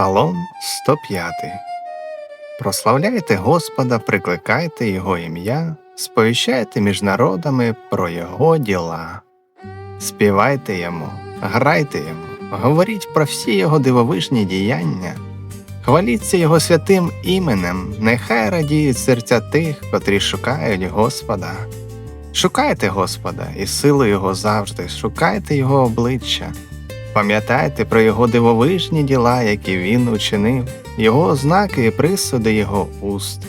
Псалом 105. Прославляйте Господа, прикликайте Його ім'я, сповіщайте між народами про Його діла. Співайте йому, грайте йому, говоріть про всі його дивовижні діяння. Хваліться Його святим іменем, нехай радіють серця тих, котрі шукають Господа. Шукайте Господа і силу Його завжди, шукайте Його обличчя. Пам'ятайте про його дивовижні діла, які він учинив, його ознаки і присуди його уст,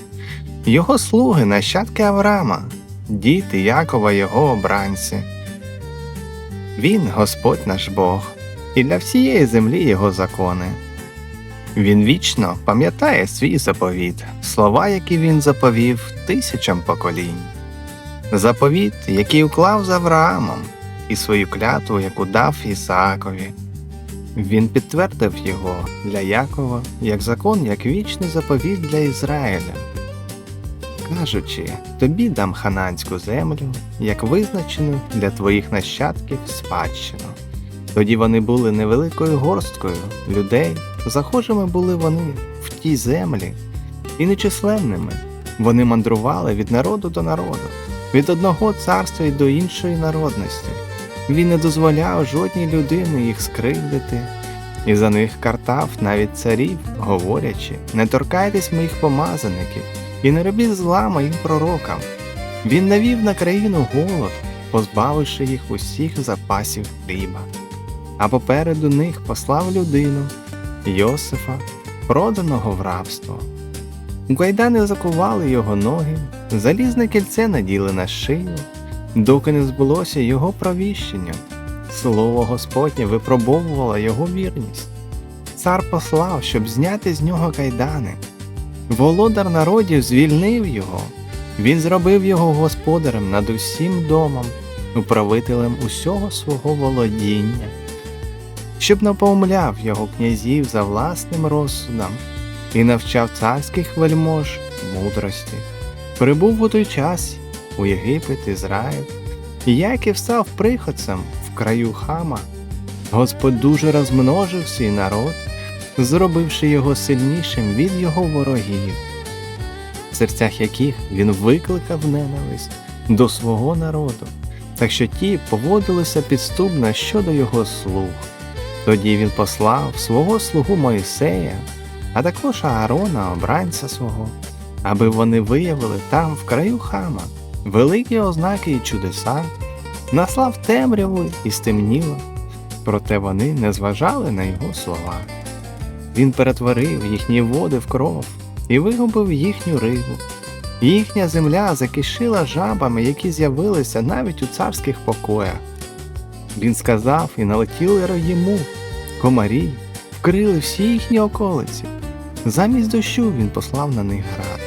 його слуги, нащадки Авраама, діти Якова, його обранці. Він Господь наш Бог, і для всієї землі його закони. Він вічно пам'ятає свій заповіт, слова, які він заповів тисячам поколінь, заповіт, який уклав з Авраамом, і свою клятву, яку дав Ісаакові. Він підтвердив його для Якова як закон, як вічний заповіт для Ізраїля, кажучи, тобі дам хананську землю, як визначену для твоїх нащадків спадщину. Тоді вони були невеликою горсткою людей, захожими були вони в тій землі, і нечисленними. Вони мандрували від народу до народу, від одного царства й до іншої народності. Він не дозволяв жодній людині їх скривдити, і за них картав навіть царів, говорячи, не торкайтесь моїх помазаників і не робіть зла моїм пророкам. Він навів на країну голод, позбавивши їх усіх запасів хліба. А попереду них послав людину Йосифа, проданого в рабство. У кайдани закували його ноги, залізне кільце наділи на шию доки не збулося його провіщення. Слово Господнє випробовувало його вірність. Цар послав, щоб зняти з нього кайдани. Володар народів звільнив його, він зробив його господарем над усім домом, управителем усього свого володіння, щоб напомляв його князів за власним розсудом і навчав царських вельмож мудрості. Прибув у той час у Єгипет, Ізраїль, Яків став приходцем в краю хама. Господь дуже розмножив свій народ, зробивши його сильнішим від його ворогів, в серцях яких він викликав ненависть до свого народу, так що ті поводилися підступно щодо його слуг. Тоді він послав свого слугу Моїсея, а також Аарона, обранця свого, аби вони виявили там, в краю хама, великі ознаки і чудеса, наслав темряву і стемніло, проте вони не зважали на його слова. Він перетворив їхні води в кров і вигубив їхню рибу. Їхня земля закишила жабами, які з'явилися навіть у царських покоях. Він сказав і налетіли роїму, комарі, вкрили всі їхні околиці. Замість дощу він послав на них град,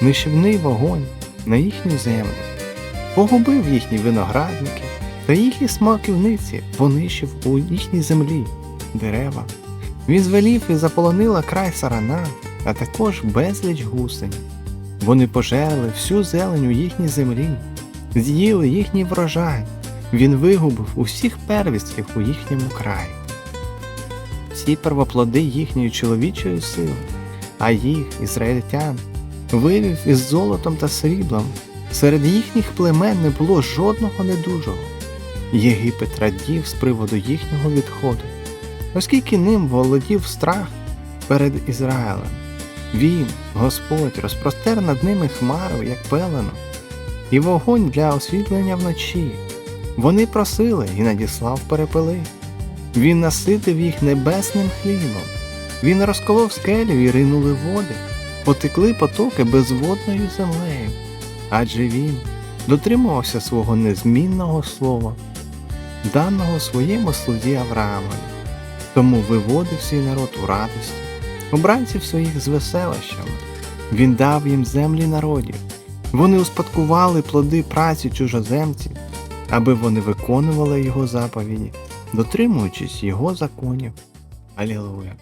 нищівний вогонь на їхню землю, погубив їхні виноградники та їхні смаківниці понищив у їхній землі дерева. Він звелів і заполонила край сарана, а також безліч гусень. Вони пожерли всю зелень у їхній землі, з'їли їхній врожай. Він вигубив усіх первістків у їхньому краї. Всі первоплоди їхньої чоловічої сили, а їх, ізраїльтян, вивів із золотом та сріблом. Серед їхніх племен не було жодного недужого. Єгипет радів з приводу їхнього відходу, оскільки ним володів страх перед Ізраїлем. Він, Господь, розпростер над ними хмару, як пелену, і вогонь для освітлення вночі. Вони просили і надіслав перепели. Він наситив їх небесним хлібом. Він розколов скелю і ринули води, потекли потоки безводною землею. Адже він дотримувався свого незмінного слова, даного своєму слузі Авраамові, тому виводив свій народ у радості, обранців своїх з веселощами. Він дав їм землі народів, вони успадкували плоди праці чужоземців, аби вони виконували його заповіді, дотримуючись його законів. Алілуя!